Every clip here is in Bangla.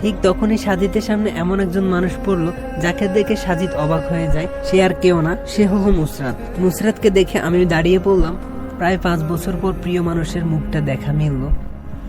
ঠিক তখনই সাজিদের সামনে এমন একজন মানুষ পড়ল, যাকে দেখে সাজিদ অবাক হয়ে যায়। সে আর কেউ না, সে হলো নুসরাত। নুসরাতকে দেখে আমি দাঁড়িয়ে পড়লাম। প্রায় পাঁচ বছর পর প্রিয় মানুষের মুখটা দেখা মিলল।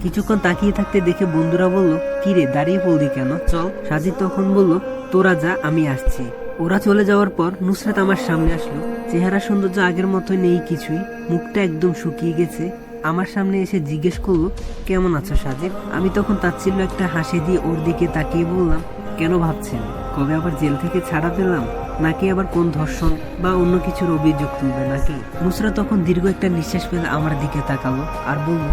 কিছুক্ষণ তাকিয়ে থাকতে দেখে বন্ধুরা বলল, কিরে, দাঁড়িয়ে পড়লি কেন? চল। সাজিদ তখন বলল, তোরা যা, আমি আসছি। ওরা চলে যাওয়ার পর নুসরাত আমার সামনে আসলো। চেহারা সৌন্দর্য আগের মতোই নেই কিছুই। মুখটা একদম শুকিয়ে গেছে। আমার সামনে এসে জিজ্ঞেস করল, কেমন আছো সাজিদ আমি তখন তাচ্ছিল্য একটা হাসি দিয়ে ওর দিকে তাকিয়ে বললাম, কেন ভাবছেন? কবে আবার জেল থেকে ছাড়া পেলাম? নাকি আবার কোন ধর্ষণ বা অন্য কিছুর অভিযোগ তুলবে নাকি? মুসরা তখন দীর্ঘ একটা নিঃশ্বাস ফেলে আমার দিকে তাকালো আর বলল,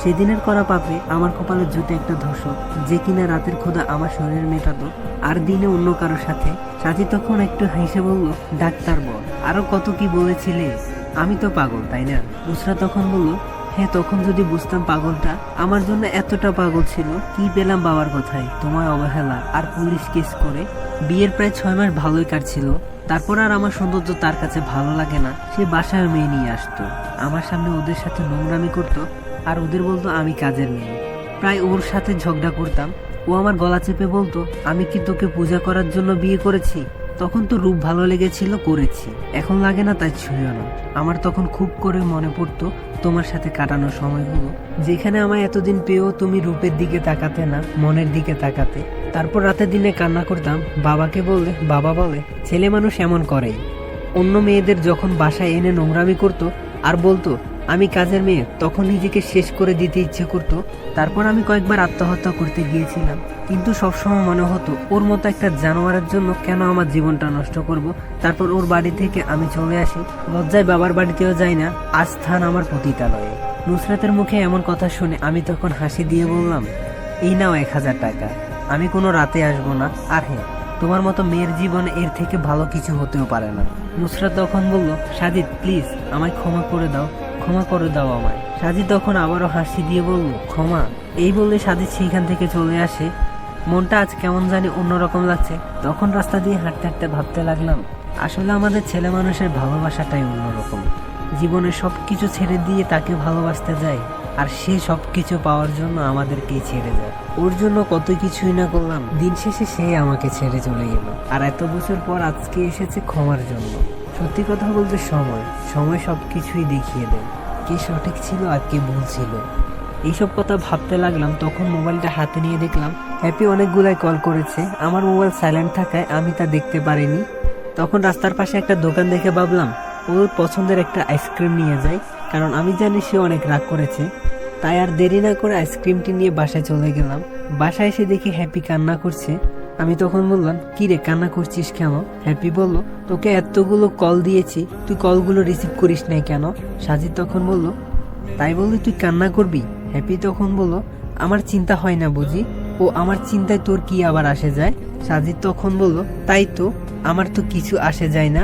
সেদিনের করা পাপে আমার কপালে জুটে একটা ধর্ষক যে কিনা রাতের খোদা আমার শরীর মেটাতো। আর দিনে অন্য কারোর সাথে? সাথী তখন একটু হেসে বলল, ডাক্তার বল, আরও কত কি বলেছিলে? আমি তো পাগল, তাই না? মুসরা তখন বলল হ্যাঁ তখন যদি বুঝতাম পাগলটা, আমার জন্য এতটা পাগল ছিল, কি পেলাম বাবার কথায়? তোমায় অবহেলা, আর পুলিশ কেস করে। বিয়ের প্রায় ছয় মাস ভালোই কাটছিল। তারপর আর আমার সৌন্দর্য তার কাছে ভালো লাগে না। সে বাসায় মেয়ে নিয়ে আসতো। আমার সামনে ওদের সাথে নোংরামি করতো, আর ওদের বলতো, আমি কাজের মেয়ে। প্রায় ওর সাথে ঝগড়া করতাম। ও আমার গলা চেপে বলতো, আমি কি তোকে পূজা করার জন্য বিয়ে করেছি? তখন তো রূপ ভালো লেগেছিল, করেছি। এখন লাগে না তাই ছুঁয়ো না। আমার তখন খুব করে মনে পড়তো তোমার সাথে কাটানো সময়গুলো। যেখানে আমায় এতদিন পেয়েও তুমি রূপের দিকে তাকাতে না, মনের দিকে তাকাতে। তারপর রাতে দিনে কান্না করতাম, বাবাকে বললে, বাবা বলে, ছেলে মানুষ এমন করেই। অন্য মেয়েদের যখন বাসায় এনে নোংরামি করতো, আর বলতো আমি কাজের মেয়ে, তখন নিজেকে শেষ করে দিতে ইচ্ছে করতো, তারপর আমি কয়েকবার আত্মহত্যা করতে গিয়েছিলাম। কিন্তু সবসময় মনে হতো, ওর মতো একটা জানোয়ারের জন্য কেন আমার জীবনটা নষ্ট করব? তারপর ওর বাড়ি থেকে আমি চলে আসি, লজ্জায় বাবার বাড়িতেও যাই না, আজ আমার পতিতালয়ে। নুসরাতের মুখে এমন কথা শুনে আমি তখন হাসি দিয়ে বললাম, এই নাও এক হাজার টাকা, আমি কোনো রাতে আসব না, আর হ্যাঁ তোমার মতো মেয়ের জীবনে এর থেকে ভালো কিছু হতেও পারে না। নুসরাত তখন বলল, সাজিদ প্লিজ আমায় ক্ষমা করে দাও। ক্ষমা করে দাও আমায়। সাজি তখন আবারও হাসি দিয়ে বলল, ক্ষমা। এই বললে সাজিদ সেইখান থেকে চলে আসে। মনটা আজ কেমন জানি অন্যরকম লাগছে। তখন রাস্তা দিয়ে হাঁটতে হাঁটতে ভাবতে লাগলাম, আসলে আমাদের ছেলে মানুষের ভালোবাসাটাই অন্যরকম। জীবনে সব কিছু ছেড়ে দিয়ে তাকে ভালোবাসতে যায়, আর সে সব কিছু পাওয়ার জন্য আমাদেরকেই ছেড়ে যায়। ওর জন্য কত কিছুই না করলাম, দিন শেষে সে আমাকে ছেড়ে চলে গেল। আর এত বছর পর আজকে এসেছে ক্ষমার জন্য। সত্যি কথা বলতে সময় সময় সব কিছুই দেখিয়ে দেয়। কে সঠিক ছিল আর কে ভুল ছিল। এইসব কথা ভাবতে লাগলাম, তখন মোবাইলটা হাতে নিয়ে দেখলাম, হ্যাপি অনেকগুলাই কল করেছে। আমার মোবাইল সাইলেন্ট থাকায় আমি তা দেখতে পারিনি। তখন রাস্তার পাশে একটা দোকান দেখে ভাবলাম ওর পছন্দের একটা আইসক্রিম নিয়ে যাই কারণ আমি জানি সে অনেক রাগ করেছে। তাই আর দেরি না করে আইসক্রিমটি নিয়ে বাসায় চলে গেলাম। বাসায় এসে দেখি হ্যাপি কান্না করছে। আমি তখন বললাম, কি রে, কান্না করছিস কেন? হ্যাপি বলল, তোকে এতগুলো কল দিয়েছি, তুই কলগুলো রিসিভ করিস নাই কেন? সাজিদ তখন বলল, তাই বললি তুই কান্না করবি? হ্যাপি তখন বলল, আমার চিন্তা হয় না বুঝি, ও আমার চিন্তায় তোর কি আবার আসে যায়? সাজিদ তখন বলল, তাই তো, আমার তো কিছু আসে যায় না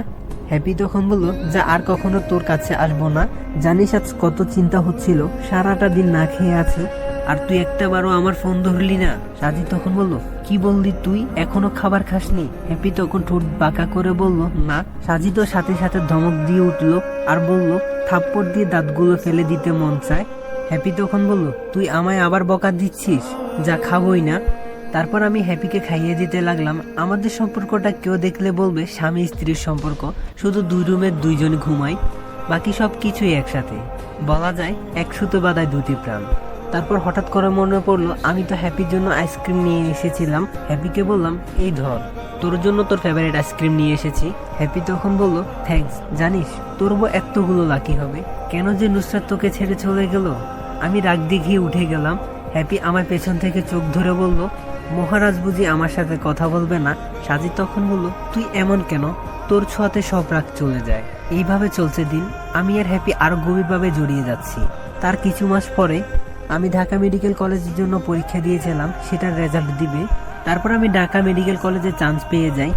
হ্যাপি তখন বলল, যা আর কখনো তোর কাছে আসব না। জানিস আজ কত চিন্তা হচ্ছিল, সারাটা দিন না খেয়ে আছি, আর তুই একটা বারও আমার ফোন ধরলি না। সাজিদ তখন বলল, কি বললি তুই? এখনও খাবার খাসনি? হ্যাপি তখন ঠোঁট বাঁকা করে বলল, না। সাজিদও সাথে সাথে ধমক দিয়ে উঠল আর বলল, থাপ্পড় দিয়ে দাঁতগুলো ফেলে দিতে মন চায়। হ্যাপি তখন বলল, তুই আমায় আবার বকা দিচ্ছিস? যা খাবই না। তারপর আমি হ্যাপিকে খাইয়ে দিতে লাগলাম। আমাদের সম্পর্কটা কেউ দেখলে বলবে স্বামী স্ত্রীর সম্পর্ক। শুধু দুই রুমের দুইজন ঘুমাই, বাকি সব কিছুই একসাথে। বলা যায়, এক সুতো বাদায় দুটি প্রাণ। তারপর হঠাৎ করে মনে পড়ল, আমি তো হ্যাপির জন্য আইসক্রিম নিয়ে এসেছিলাম। হ্যাপিকে বললাম, এই ধর, তোর জন্য তোর ফেভারিট আইসক্রিম নিয়ে এসেছি। হ্যাপি তখন বলল থ্যাঙ্কস জানিস, তোর বউ এতগুলো লাকি হবে। কেন যে নুসরাত তোকে ছেড়ে চলে গেল? আমি রাগ দেখিয়ে উঠে গেলাম। হ্যাপি আমার পেছন থেকে চোখ ধরে বলল মহারাজ বুঝি আমার সাথে কথা বলবে না? সাজি তখন বলল, তুই এমন কেন? তোর ছোঁয়াতে সব রাগ চলে যায়। এইভাবে চলছে দিন। আমি আর হ্যাপি আরও গভীরভাবে জড়িয়ে যাচ্ছি। তার কিছু মাস পরে আমি ঢাকা মেডিকেল কলেজের জন্য পরীক্ষা দিয়েছিলাম। সেটার রেজাল্ট দিবে। তারপর আমি ঢাকা মেডিকেল কলেজে চান্স পেয়ে যাই,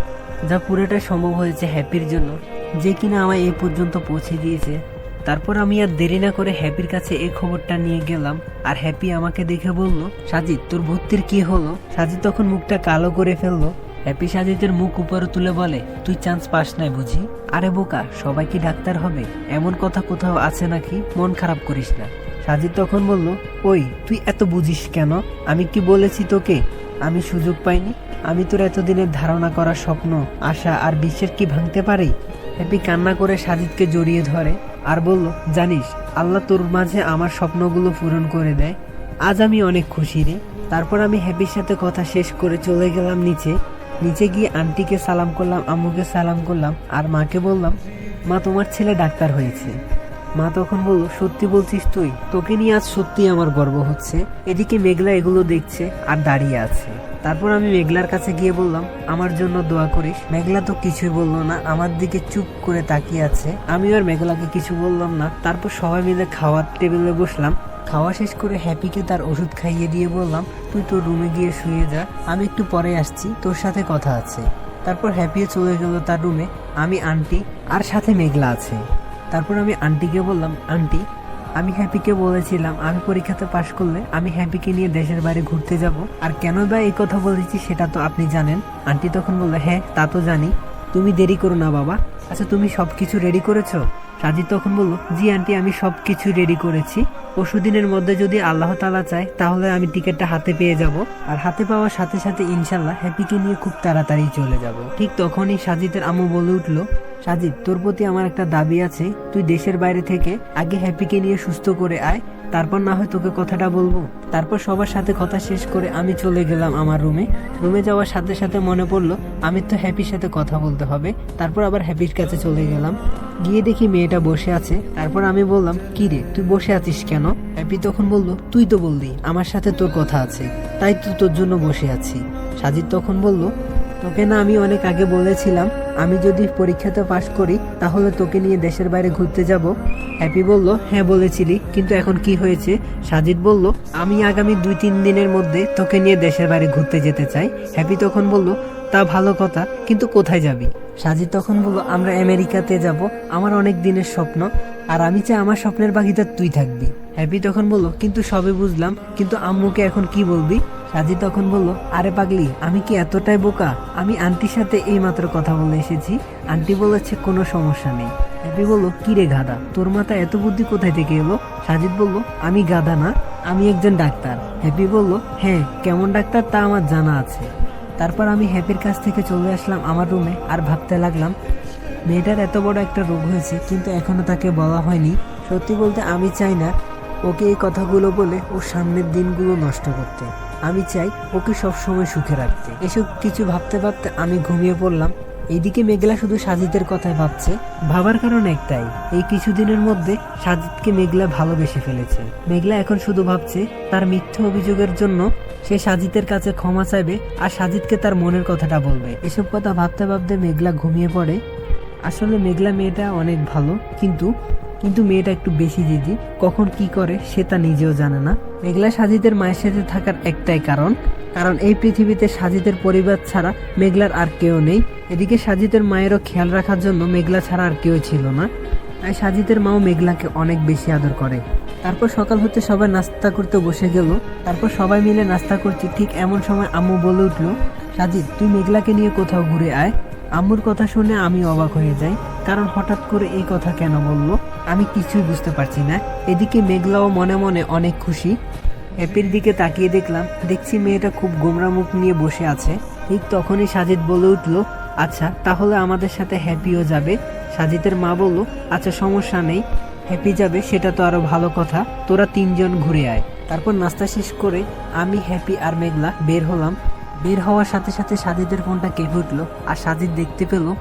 যা পুরোটা সম্ভব হয়েছে হ্যাপির জন্য। যে কিনা আমায় এই পর্যন্ত পৌঁছে দিয়েছে। তারপর আমি আর দেরি না করে হ্যাপির কাছে এই খবরটা নিয়ে গেলাম। আর হ্যাপি আমাকে দেখে বলল, সাজিদ, তোর ভর্তির কি হলো? সাজিদ তখন মুখটা কালো করে ফেলল। হ্যাপি সাজিদের মুখ উপরে তুলে বলে, তুই চান্স পাস নাই বুঝি? আরে বোকা, সবাই কি ডাক্তার হবে? এমন কথা কোথাও আছে নাকি? মন খারাপ করিস না। সাজিদ তখন বলল, ওই, তুই এত বুঝিস কেন? আমি কি বলেছি তোকে? আমি সুযোগ পাইনি। আমি তোর এতদিনের ধারণা করা স্বপ্ন, আশা আর বিশ্বের কি ভাঙতে পারি? হ্যাপি কান্না করে সাজিদকে জড়িয়ে ধরে। আর বলল, জানিস, আল্লাহ তোর মাঝে আমার স্বপ্নগুলো পূরণ করে দেয়। আজ আমি অনেক খুশি রে। তারপর আমি হ্যাপির সাথে কথা শেষ করে চলে গেলাম নিচে। নিচে গিয়ে আন্টিকে সালাম করলাম, আম্মুকে সালাম করলাম, আর মাকে বললাম, মা, তোমার ছেলে ডাক্তার হয়েছে। মা তখন বলল, সত্যি বলছিস তুই? তোকে নিয়ে আজ সত্যি আমার গর্ব হচ্ছে। এদিকে মেঘলা এগুলো দেখছে আর দাঁড়িয়ে আছে। তারপর আমি মেঘলার কাছে গিয়ে বললাম, আমার জন্য দোয়া করিস। মেঘলা তো কিছুই বলল না, আমার দিকে চুপ করে তাকিয়ে আছে। আমি আর মেঘলাকে কিছু বললাম না। তারপর সবাই মিলে খাওয়ার টেবিলে বসলাম। খাওয়া শেষ করে হ্যাপিকে তার ওষুধ খাইয়ে দিয়ে বললাম, তুই তোর রুমে গিয়ে শুয়ে যা, আমি একটু পরে আসছি, তোর সাথে কথা আছে। তারপর হ্যাপিও চলে গেল তার রুমে। আমি, আন্টি আর সাথে মেঘলা আছে। তারপর আমি আন্টিকে বললাম, আন্টি, আমি হ্যাপিকে বলেছিলাম আমি পরীক্ষাতে পাশ করলে আমি হ্যাপিকে নিয়ে দেশের বাইরে ঘুরতে যাব। আর কেন বা এই কথা বলেছি সেটা তো আপনি জানেন। আন্টি তখন বলল হ্যাঁ তা তো জানি। তুমি দেরি করো না, বাবা। আচ্ছা তুমি সব কিছু রেডি করেছ? সাজিদ তখন বলল, জি, আন্টি, আমি সব কিছু রেডি করেছি। পরশু দিনের মধ্যে যদি আল্লাহ তালা চায়, তাহলে আমি টিকিটটা হাতে পেয়ে যাব। আর হাতে পাওয়ার সাথে সাথে ইনশাল্লাহ হ্যাপিকে নিয়ে খুব তাড়াতাড়ি চলে যাব। ঠিক তখনই সাজিদের আম্মু বলে উঠল সাজিদ, তোর প্রতি আমার একটা দাবি আছে। তুই দেশের বাইরে থেকে আগে হ্যাপিকে নিয়ে সুস্থ করে আয়, তারপর না হয় তোকে কথাটা বলব। তারপর সবার সাথে কথা শেষ করে আমি চলে গেলাম আমার রুমে। রুমে যাওয়ার সাথে সাথে মনে পড়ল, আমি তো হ্যাপির সাথে কথা বলতে হবে। তারপর আবার হ্যাপির কাছে চলে গেলাম। গিয়ে দেখি মেয়েটা বসে আছে। তারপর আমি বললাম, কি রে, তুই বসে আছিস কেন? হ্যাপি তখন বলল, তুই তো বললি, আমার সাথে তোর কথা আছে। তাই তো তোর জন্য বসে আছি। সাজিদ তখন বলল তোকে না আমি অনেক আগে বলেছিলাম, আমি যদি পরীক্ষাতে পাশ করি, তাহলে তোকে নিয়ে দেশের বাইরে ঘুরতে যাব। হ্যাপি বলল হ্যাঁ বলেছিলি, কিন্তু এখন কি হয়েছে? সাজিদ বলল, আমি আগামী দুই তিন দিনের মধ্যে তোকে নিয়ে দেশের বাইরে ঘুরতে যেতে চাই। হ্যাপি তখন বলল, তা ভালো কথা, কিন্তু কোথায় যাবি? সাজিদ তখন বলল, আমরা আমেরিকাতে যাব, আমার অনেক দিনের স্বপ্ন, আর আমি চাই আমার স্বপ্নের বাকিটা তুই থাকবি। হ্যাপি তখন বলল, কিন্তু সবে বুঝলাম, কিন্তু আম্মুকে এখন কি বলবি? সাজি তখন বলল, আরে পাগলি, আমি কি এতটাই বোকা? আমি আন্টির সাথে এই মাত্র কথা বলে এসেছি। আন্টি বলেছে, কোনো সমস্যা নেই। হ্যাপি বলল, কি রে গাধা? তোর মাথা এত বুদ্ধি কোথায় থেকে এলো? সাজিদ বলল, আমি গাধা না, আমি একজন ডাক্তার। হ্যাপি বলল হ্যাঁ কেমন ডাক্তার তা আমার জানা আছে। তারপর আমি হ্যাপির কাছ থেকে চলে আসলাম আমার রুমে আর ভাবতে লাগলাম, মেয়েটার এত বড় একটা রোগ হয়েছে, কিন্তু এখনও তাকে বলা হয়নি। সত্যি বলতে আমি চাই না ওকে এই কথাগুলো বলে ওর সামনের দিনগুলো নষ্ট করতে। আমি চাই ওকে সবসময় সুখে রাখতে। এসব কিছু ভাবতে ভাবতে আমি ঘুমিয়ে পড়লাম। এইদিকে মেঘলা শুধু সাজিদের কথাই ভাবছে। ভাবার কারণ একটাই, এই কিছুদিনের মধ্যে সাজিদকে মেঘলা ভালোবেসে ফেলেছে। মেঘলা এখন শুধু ভাবছে, তার মিথ্যে অভিযোগের জন্য সে সাজিদের কাছে ক্ষমা চাইবে আর সাজিদকে তার মনের কথাটা বলবে। এসব কথা ভাবতে ভাবতে মেঘলা ঘুমিয়ে পড়ে। আসলে মেঘলা মেয়েটা অনেক ভালো, কিন্তু কিন্তু মেয়েটা একটু বেশি জিদি কখন কি করে, সে তা নিজেও জানে না। মেঘলা সাজিদের মায়ের সাথে থাকার একটাই কারণ কারণ এই পৃথিবীতে সাজিদের পরিবার ছাড়া মেঘলার আর কেউ নেই। এদিকে সাজিদের মায়েরও খেয়াল রাখার জন্য মেঘলা ছাড়া আর কেউ ছিল না। তাই সাজিদের মাও মেঘলাকে অনেক বেশি আদর করে। তারপর সকাল হতে সবাই নাস্তা করতে বসে গেল। তারপর সবাই মিলে নাস্তা করছি। ঠিক এমন সময় আম্মু বলে উঠল, সাজিদ, তুই মেঘলাকে নিয়ে কোথাও ঘুরে আয়। আম্মুর কথা শুনে আমি অবাক হয়ে যাই। কারণ হঠাৎ করে এই কথা কেন বলল? আমি কিছুই বুঝতে পারছি না। এদিকে মেঘলাও মনে মনে অনেক খুশি। হ্যাপির দিকে তাকিয়ে দেখলাম, দেখছি মেয়েটা খুব গোমরা মুখ নিয়ে বসে আছে। ঠিক তখনই সাজিদ বলে উঠল আচ্ছা তাহলে আমাদের সাথে হ্যাপিও যাবে? সাজিদের মা বলল আচ্ছা সমস্যা নেই। হ্যাপি যাবে, সেটা তো আরও ভালো কথা। তোরা তিনজন ঘুরে আয়। তারপর নাস্তা শেষ করে আমি, হ্যাপি আর মেঘলা বের হলাম। বের হওয়ার সাথে সাথে সাজিদের ফোনটা কেঁপে উঠল, আর সাজিদ দেখতে পেল